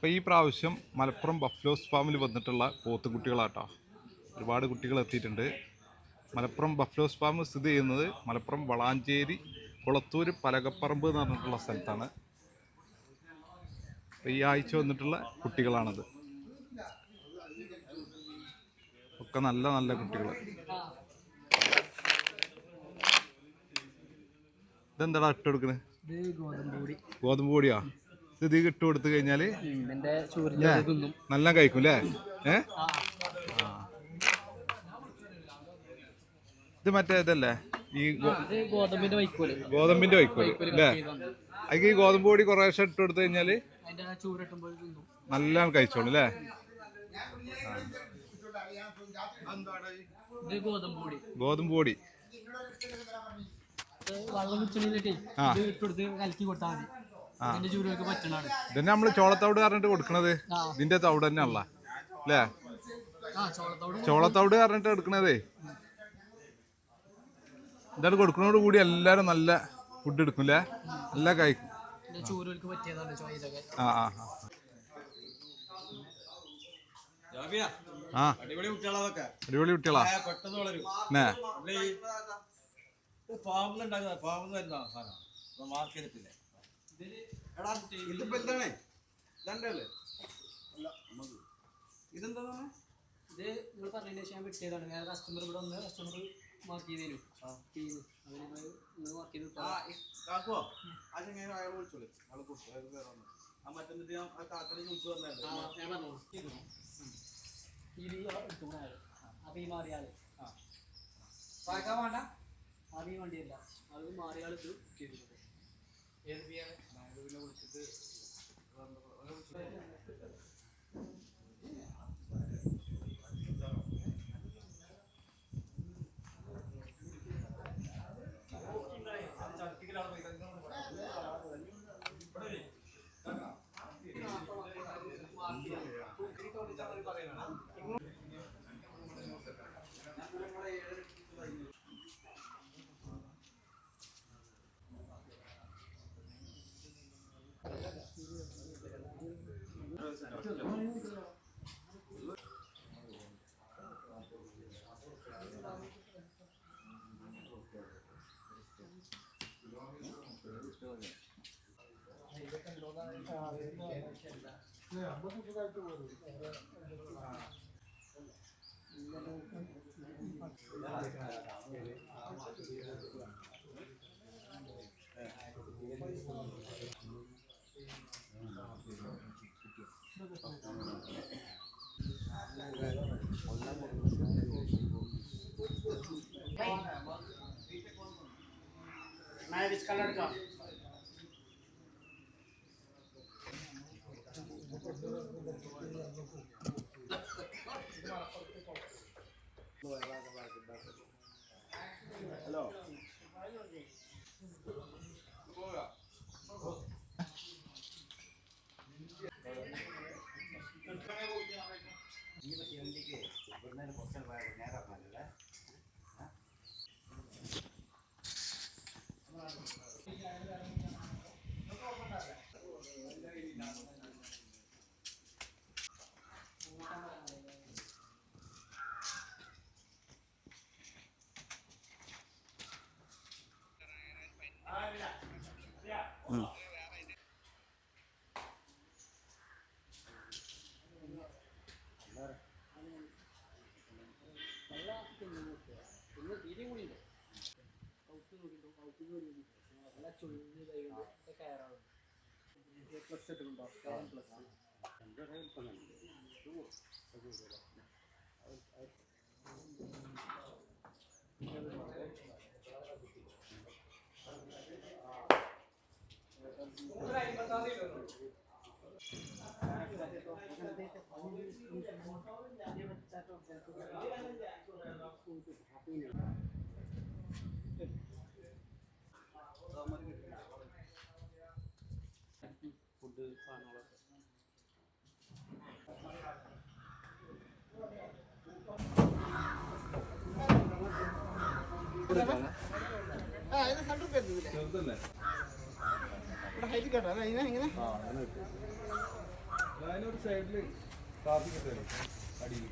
അപ്പോൾ ഈ പ്രാവശ്യം മലപ്പുറം ബഫ്ലോസ് ഫാമിൽ വന്നിട്ടുള്ള പോത്തുകുട്ടികളാട്ടോ. ഒരുപാട് കുട്ടികൾ എത്തിയിട്ടുണ്ട്. മലപ്പുറം ബഫ്ലോസ് ഫാം സ്ഥിതി ചെയ്യുന്നത് മലപ്പുറം വളാഞ്ചേരി കുളത്തൂർ പലകപ്പറമ്പ് എന്ന് പറഞ്ഞിട്ടുള്ള സ്ഥലത്താണ്. ഈ ആഴ്ച വന്നിട്ടുള്ള കുട്ടികളാണത്. ഒക്കെ നല്ല നല്ല കുട്ടികൾ. ഇതെന്താടാ ഇട്ട് കൊടുക്കുന്നത് ഗോതമ്പ് പൊടിയാ? ഇത് ഇട്ട് കൊടുത്തു കഴിഞ്ഞാൽ നല്ല കഴിക്കും അല്ലേ ഏ. ഇത് മറ്റേ ഇതല്ലേ? ഈ ഗോതമ്പിന്റെ വൈക്കോൽ. ഗോതമ്പിന്റെ വൈക്കോൽ അല്ലേ അതിക്ക് ഈ ഗോതമ്പ് പൊടി കുറേശ്ശെ ഇട്ട് കൊടുത്തു കഴിഞ്ഞാൽ നല്ല കഴിച്ചോളൂ അല്ലേ ഗോതമ്പ് പൊടി. വെള്ളം കലക്കി കൊടുത്താൽ മതി. ഇതിന്റെ ചൂരൊക്കെ പറ്റണാണ് ഇതന്നെ നമ്മൾ ചോളത്തവിട് പറഞ്ഞിട്ട് കൊടുക്കണത്. ഇതിന്റെ തവിട് തന്നെ അല്ല അല്ലേ ചോളത്തവിട് പറഞ്ഞിട്ട് എടുക്കണതേ. ഇതാണ് കൊടുക്കുന്നതോട് കൂടി എല്ലാരും നല്ല ഫുഡ് എടുക്കും അല്ലേ നല്ല കഴിക്കും. ആ ആ ആ. ആ. അടിപൊളി കുട്ടികളാ ഫാമിൽ ഉണ്ടാക്കുന്ന ഫാമിൽ വരുന്ന സാധനം. മാർക്കറ്റ് എടാ ഇതിപ്പോ എന്താണ്? രണ്ടല്ലേ ഇതെന്താണ് ഇത് നിങ്ങൾ പറഞ്ഞതിന് ശേഷം ഞാൻ വിട്ടിയതാണ് വേറെ കസ്റ്റമർ ഇവിടെ വന്ന് കസ്റ്റമർ മാർക്ക് ചെയ്തേനു. ടീം അത് ഞങ്ങൾ മാർക്ക് ചെയ്ത് ആ ആ ചങ്ങനെ അയാൾ വിളിച്ചോളൂ. അയാൾ കൊടുത്തു അയാൾ വേറെ വന്നു. ആ മറ്റേ ഞാൻ ആ കാക്കനെ ആ, വന്നായിരുന്നു പറഞ്ഞു ഈ എടുത്തു ഈ മാറിയ ആൾ. പാക്കാൻ വേണ്ട? അത് മാറിയ ആൾ ഇത് ചെയ്തിട്ടുണ്ട്. ഏത് ബിയാണ് പിന്നെ വിളിച്ചിട്ട്. Yeah, what would you like to do? मैं इस कलर का പിന്നെ തീരെ കൂടി ഉണ്ട് ഔട്ട് നോക്കിണ്ടോ ഔട്ട് കയറി നല്ല ചുഴിഞ്ഞ് കൈകൊണ്ട് കയറാണ് പ്ലസ് ഇട്ടിട്ടുണ്ടോ പ്ലസ് ഫുഡ് സൈഡിൽ കാപ്പി കിട്ടുമല്ലോ അടിയിൽ.